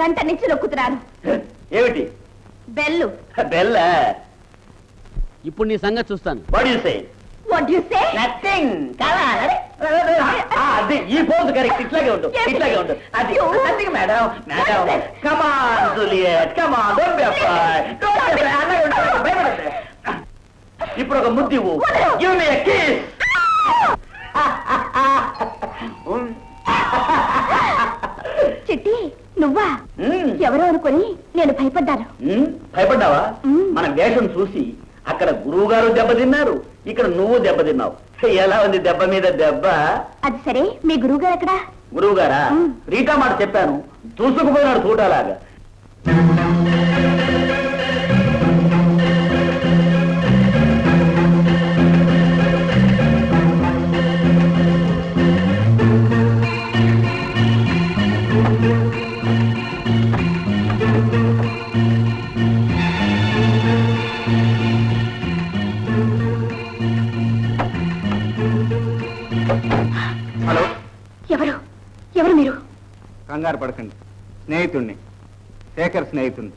గంట నుంచి నొక్కుతున్నాను ఏమిటి? బెల్లు. బెల్ల? ఇప్పుడు నీ సంగతి చూస్తాను. What you say what you say nothing అది. ఈ పోజ్ కరెక్ట్ ఇట్లాగే ఉండు. ఇట్లాగే ఉండు. అది. Nothing madam madam. Come on Juliet come on don't be afraid don't be afraid అలాగే ఉండు భయపడద్దు ఇప్పుడు ఒక ముద్దివు గివ్ మీ ఎ కిస్ నువ్వా? ఎవరో అనుకొని నేను భయపడ్డాను. భయపడ్డావా. మన వేషం చూసి అక్కడ గురువు గారు దెబ్బతిన్నారు ఇక్కడ నువ్వు దెబ్బతిన్నావు ఎలా ఉంది దెబ్బ మీద దెబ్బ? అది సరే మీ గురువు గారు ఎక్కడా? గురువు గారా. రీటా మాట చెప్పాను. చూసుకుపోయినాడు చూడాలాగా కంగారు పడకండి. స్నేహితుణ్ణి. శేఖర్ స్నేహితుణ్ణి.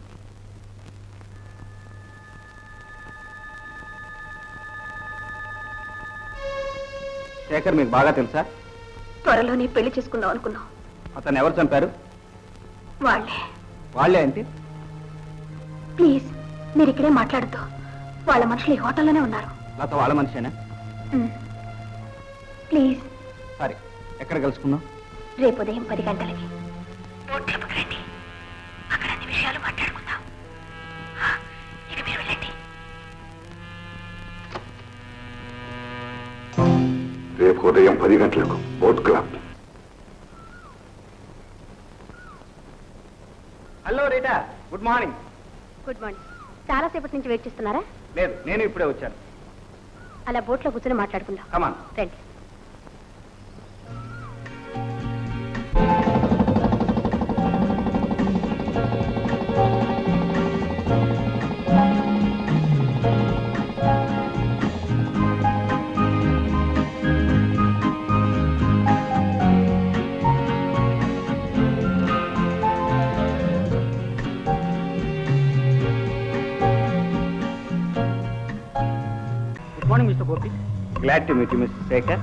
శేఖర్ మీకు బాగా తెలుసా? త్వరలోనే పెళ్ళి చేసుకుందాం అనుకున్నాం. అతను ఎవరు చంపారు? వాళ్ళే. వాళ్ళే అంటే? ప్లీజ్ మీరు ఇక్కడే మాట్లాడుతూ వాళ్ళ మనుషులు ఈ హోటల్లోనే ఉన్నారు. లత వాళ్ళ మనిషేనా? ప్లీజ్. సరే ఎక్కడ కలుసుకుందాం? రేపు ఉదయం పది గంటలకి. బోట్ క్లబ్కి రండి అక్కడ అన్ని విషయాలు మాట్లాడుకుందాం. ఇక మీరు వెళ్ళండి. రేపు ఉదయం పది గంటలకు boat club. Hello Rita good morning. Good morning. చాలా సేపటి నుంచి వెయిట్ చేస్తున్నారా? లేదు నేను ఇప్పుడే వచ్చాను. అలా బోట్లో కూర్చొని మాట్లాడుకుందాం. రండి. Gopi glad to meet you mister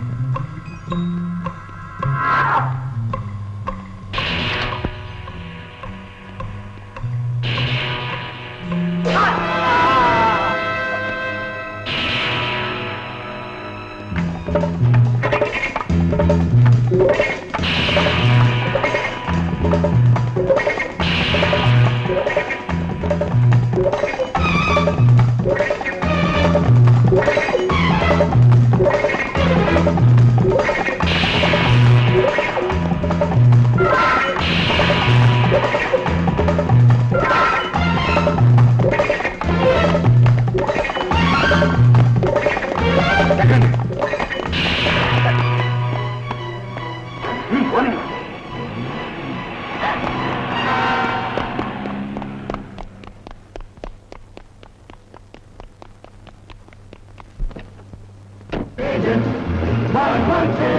Republican. My country!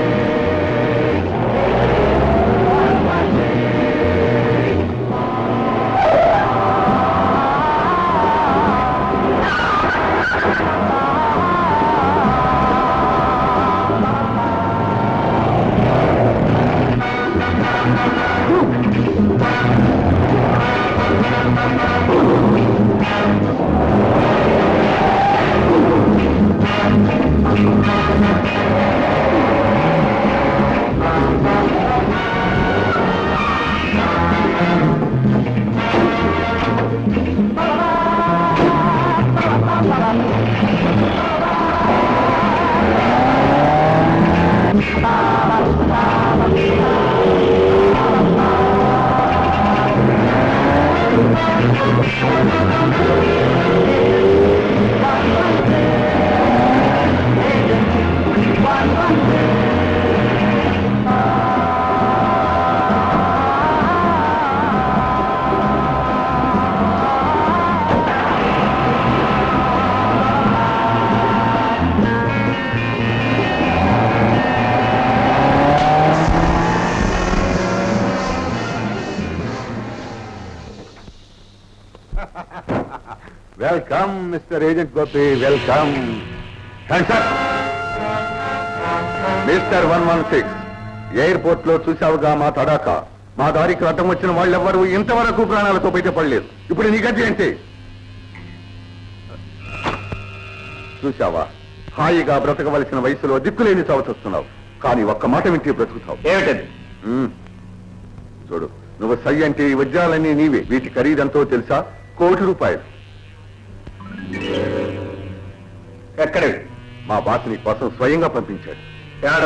One, one, one. Welcome mister agent Gopi welcome. Mister one one six ఎయిర్పోర్ట్లో చూసావుగా మా తడాక. మా దారికి అడ్డం వచ్చిన వాళ్ళెవ్వరూ ఇంతవరకు ప్రాణాలతో బయటపడలేదు ఇప్పుడు నీ గతి ఏంటి? చూసావా హాయిగా బ్రతకవలసిన వయసులో దిక్కులేని చవచొస్తున్నావు కానీ ఒక్క మాట వింటే బ్రతుకుతావు. ఏమిటది. చూడు నువ్వు సై అంటే ఈ వజ్రాలన్నీ నీవే. వీటి ఖరీదంతో తెలుసా? కోటి రూపాయలు. ఎక్కడవి మా బాస్ నీ కోసం స్వయంగా పంపించాడు.